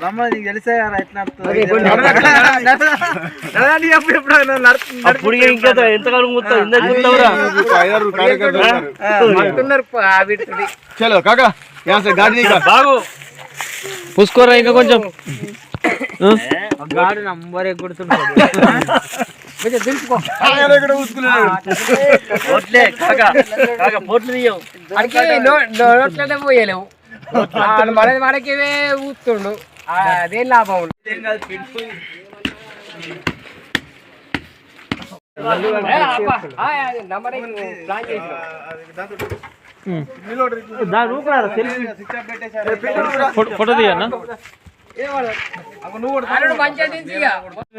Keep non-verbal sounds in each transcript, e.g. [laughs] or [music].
మా మా ఏం ఎట్లా ఎట్లా ఇంకా చలో కాకా పూసుకోరా ఇంకా కొంచెం. గాడి నంబర్ ఎక్కుడుతున్నాడు [laughs] నోట్లనే పోయలేవు. మనది మనకి ఊతుండు అదేం లాభం. ఫోటో తీయన్నా.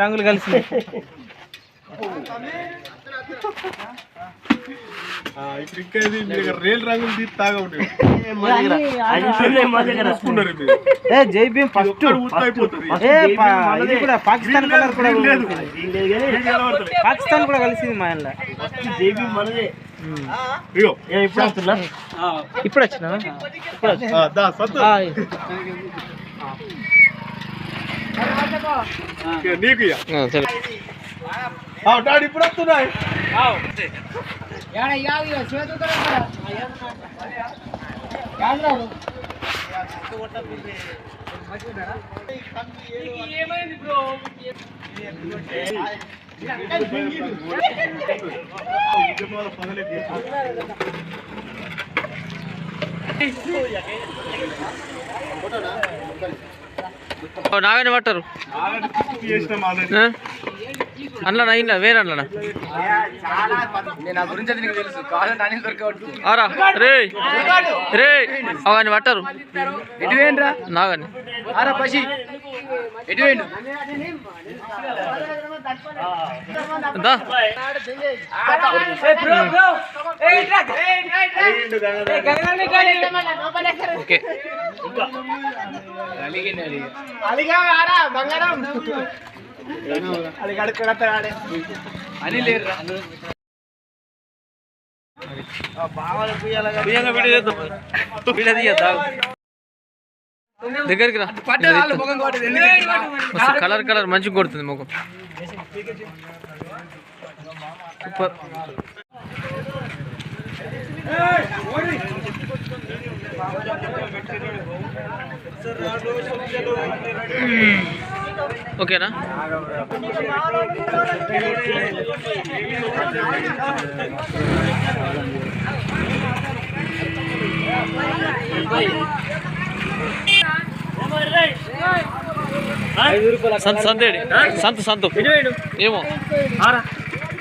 రంగులు కలిసి ఇప్పుడు ఇంకా ఇది మీరు రేల్ రంగులు తీసి తాగా ఉంటుంది ఏ జై భీమ్ ఫస్ట్ ఏ పా- ఇది కూడా పాకిస్తాన్ కలర్ కూడా కలిసింది. పాకిస్తాన్ కూడా కలిసింది మా ఇంట్లో ఇప్పుడు వచ్చిన? నీకు. సరే. డాడీ ఇప్పుడు వస్తున్నాయి. ఉంటారా? ఏడరాడు? నాగని పట్టారు. అందులో అయినా వేరే ఆరా రే రే అవన్నీ పట్టారు. నాగని ఓకే. అలిగా బంగారం? దగ్గరికి రా. కలర్ కలర్ మంచిగా కొడుతుంది ముఖం. సూపర్ ఓకేనా? సంత సంతేడి. సంత సంతు. ఏమో? అబ్బా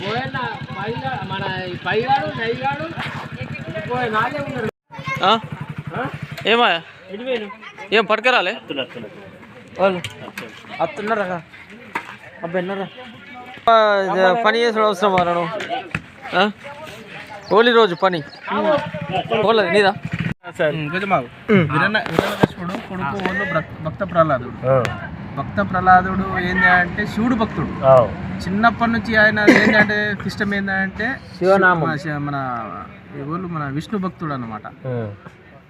పోయిన మన ఈ పైగాడు నవ్వాడు ఇప్పుడు నాదే ఉన్నాడు ఏమా ఏం పట్టుకరాలే? వాళ్ళు. అత్తున్నారా అబ్బా ఎన్నరా పని చేసుడు అవసరం మనం హోలీ రోజు పని. పోలేదు నీదా? విరణకృష్ణుడు కొడుకు భక్- భక్త ప్రహ్లాదుడు భక్త ప్రహ్లాదుడు ఏంది అంటే శివుడు భక్తుడు. చిన్నప్పటి నుంచి ఆయన ఏంటి అంటే ఇష్టం ఏంటంటే మన ఎవరు మన విష్ణు భక్తుడు అన్నమాట.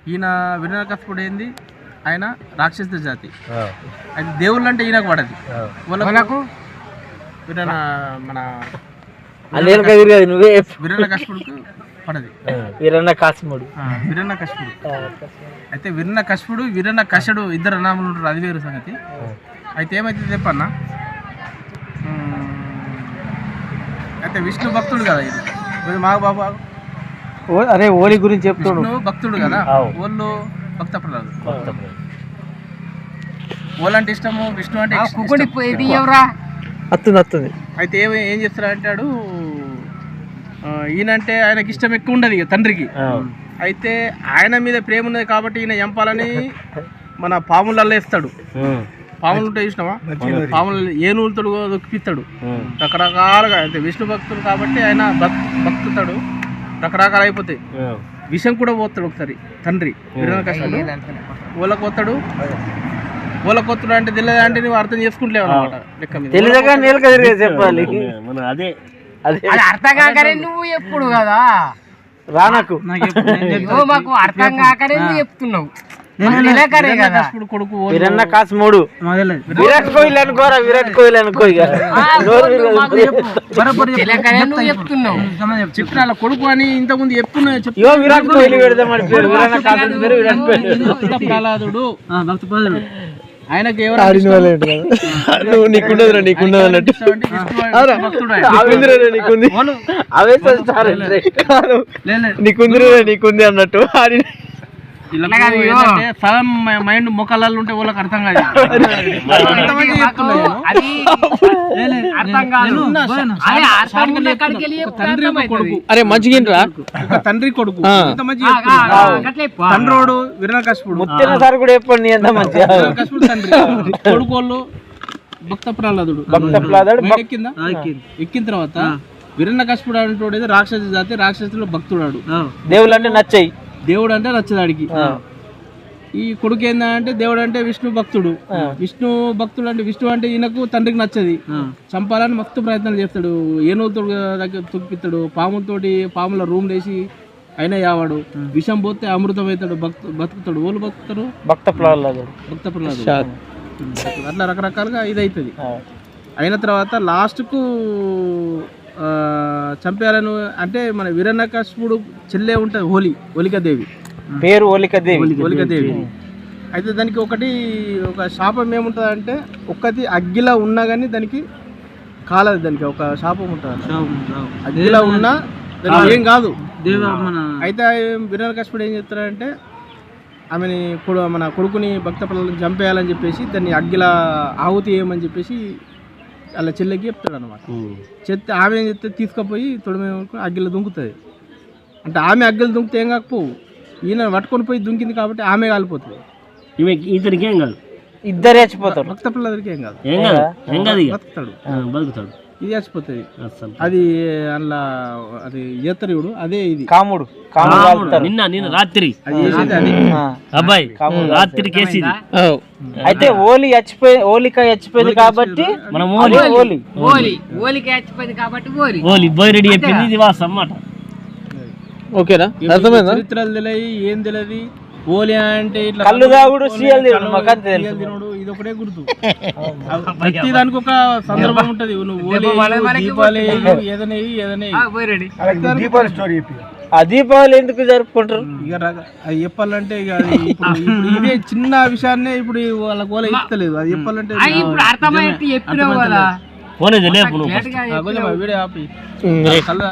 ఈయన విరణకృష్ణుడు ఏంది? ఆయన రాక్షస జాతి. అది దేవుళ్ళు అంటే ఈయనకు పడది. వాళ్ళకు విరణ మన నువ్వే పడది. వీరన్న అయితే విరణ కశపుడు విరణ కషడు ఇద్దరు అనామలు ఉంటారు అది వేరు సంగతి. అయితే ఏమైతే చెప్పన్నా. అయితే విష్ణు భక్తుడు కదా ఇది. మాకు బాబా అరే హోలీ గురించి విష్ణు భక్తుడు కదా? వాళ్ళు భక్త ప్రహ్లాదు ఓల్ అంటే ఇష్టము విష్ణు అంటే అత్తుంది అత్తుంది అయితే ఏమి ఏం చేస్తాడు అంటాడు? ఈయనంటే ఆయనకి ఇష్టం ఎక్కువ ఉండదు ఇక తండ్రికి. అయితే ఆయన మీద ప్రేమ ఉన్నది కాబట్టి ఈయన చంపాలని మన పాములలో వేస్తాడు. పాములు ఉంటాయి చూసినావా? పాములు ఏనుగులతో దొక్కిపిస్తాడు. రకరకాలుగా అయితే విష్ణు భక్తుడు కాబట్టి ఆయన భక్ భక్తుతాడు. రకరకాలు అయిపోతాయి. విషం కూడా పోతాడు ఒకసారి తండ్రి. హిరణ్యకశిపుడు ఓల కొత్తాడు ఓల కొత్తుడు అంటే తెలియదు అంటే నువ్వు అర్థం చేసుకుంటలేవు అనమాట లెక్క మీద. తెలియదుగా నీళ్ళకి తిరిగి చెప్పాలి. అది అర్థం కాకనే నువ్వు. ఎప్పుడు కదా. రానకు. మాకు అర్థం కాకనే నువ్వు చెప్తున్నావు. వీరన్న కాసు మూడు. విరాట్ కోహ్లీ అనుకోరా విరాట్ కోహ్లీ అనుకో వాళ్ళ కొడుకు అని ఇంతకుముందు ఇగో విరాట్ కోహ్లీ విరాట్ భక్త [laughs] నువ్వు నీకుండదురా నీకుండదు అన్నట్టు. నీకుంది? అవే స్టార్ నీకుంది నీకుంది అన్నట్టు. ఆడి వీళ్ళకు ఏంటంటే సగం మైండ్ మొక్కలలో ఉంటే వాళ్ళకి అర్థం కాదు. [laughs] అరే మంచిగా [laughs] ఒక తండ్రి కొడుకు. తండ్రోడు విరణకశిపుడు ముత్తిన సార్ కూడా చెప్పండి ఎంత మంచిగా విరణకశిపుడు తండ్రి. కొడుకు వాళ్ళు భక్త ప్రహ్లాదుడు భక్త ప్రహ్లాదుడు, ఎక్కిందా. ఎక్కిన తర్వాత విరణకశిపుడు అంటే రాక్షస జాతి రాక్షసులో భక్తుడాడు. దేవుళ్ళు అంటే నచ్చాయి. దేవుడు అంటే నచ్చదాడికి ఈ కొడుకు ఏందంటే దేవుడు అంటే విష్ణు భక్తుడు. విష్ణు భక్తుడు అంటే విష్ణు అంటే ఈయనకు తండ్రికి నచ్చది. చంపాలని మస్తు ప్రయత్నాలు చేస్తాడు. ఏనుగుతో దగ్గర తొక్కిస్తాడు. పాములతోటి పాముల రూమ్ వేసి అయినా యావాడు. విషం పోతే అమృతం అవుతాడు భక్తు బతుకుతాడు. ఓళ్ళు బతుకుతారు? భక్త ప్రహ్లాదుడు భక్త ప్రహ్లాదు అట్లా రకరకాలుగా ఇది అవుతుంది అయిన తర్వాత లాస్ట్కు ఆ, చంపేయాలని అంటే మన వీరన్నకశిపుడు చెల్లె ఉంటుంది హోలీ హోలికాదేవి. పేరు ఓలిక దేవి హోలికాదేవి. అయితే దానికి ఒకటి ఒక శాపం ఏముంటుంది అంటే ఒక్కటి అగ్గిలా ఉన్నా కానీ దానికి కాలదు దానికి ఒక శాపం ఉంటుంది అగ్గిలా ఉన్నా ఏం కాదు. అయితే వీరన్నకశిపుడు ఏం చెప్తారంటే ఆమెని కొడు మన కొడుకుని భక్త పిల్లలను చంపేయాలని చెప్పేసి దాన్ని అగ్గిలా ఆహుతి వేయమని చెప్పేసి అలా చెల్లెకి చెప్తాడు అనమాట చెప్తే ఆమె ఏం చెప్తే తీసుకుపోయి తొడిమే అగ్గిలో దుంకుతుంది. అంటే ఆమె అగ్గిలో దుంకితే ఏం కాకపోవు. ఈయన పట్టుకొని పోయి దుంకింది కాబట్టి ఆమె కాలిపోతుంది. ఇతనికి ఏం కాదు? ఇద్దరు చచ్చిపోతారు. భక్త పిల్లలకి ఏం కాదు. ఏం కాదు? ఏం కాదు? ఇక? బతుకుతాడు. బతుకుతాడు. ఇది చచ్చిపోతుంది అది అందులో అది ఏతరుడు అదే ఇది. కాముడు. నిన్న నిన్న రాత్రి. అబ్బాయి రాత్రి కేసు అయితే ఓలి చచ్చిపోయి ఓలిక చచ్చిపోయింది కాబట్టి మనం ఓలి. ఓలి. ఓలి. ఓలికి చచ్చిపోయింది కాబట్టి ఓలి. ఓలి బోయ్ రెడ్డి చెప్పింది ఇది వాస్తవం అన్నమాట ఓకేనా? చరిత్రలు తెలియదు ఏం తెలియదు. ఓలి అంటే ఇట్లా కళ్ళు తాగుడు సీఎల్ తినడు కళ్ళు మాకు అంతే తెలుసు సీఎల్ తినడు ఇది ఒకటే గుర్తు. [laughs] ప్రతి దానికి ఒక సందర్భం ఉంటది. నువ్వు ఓలి దీపాలు ఏదైనా దీపావళి స్టోరీ చెప్పి. ఆ దీపావళి ఎందుకు జరుపుకుంటారు? ఇక అది చెప్పాలంటే ఇక ఇప్పుడు ఇప్పుడు ఇదే చిన్న విషయాన్నే ఇప్పుడు వాళ్ళ గోల ఇస్తలేదు అది చెప్పాలంటే ఇప్పుడు అర్థమైతే చెప్పినావు కదా. లేపు వీడియో ఆపి.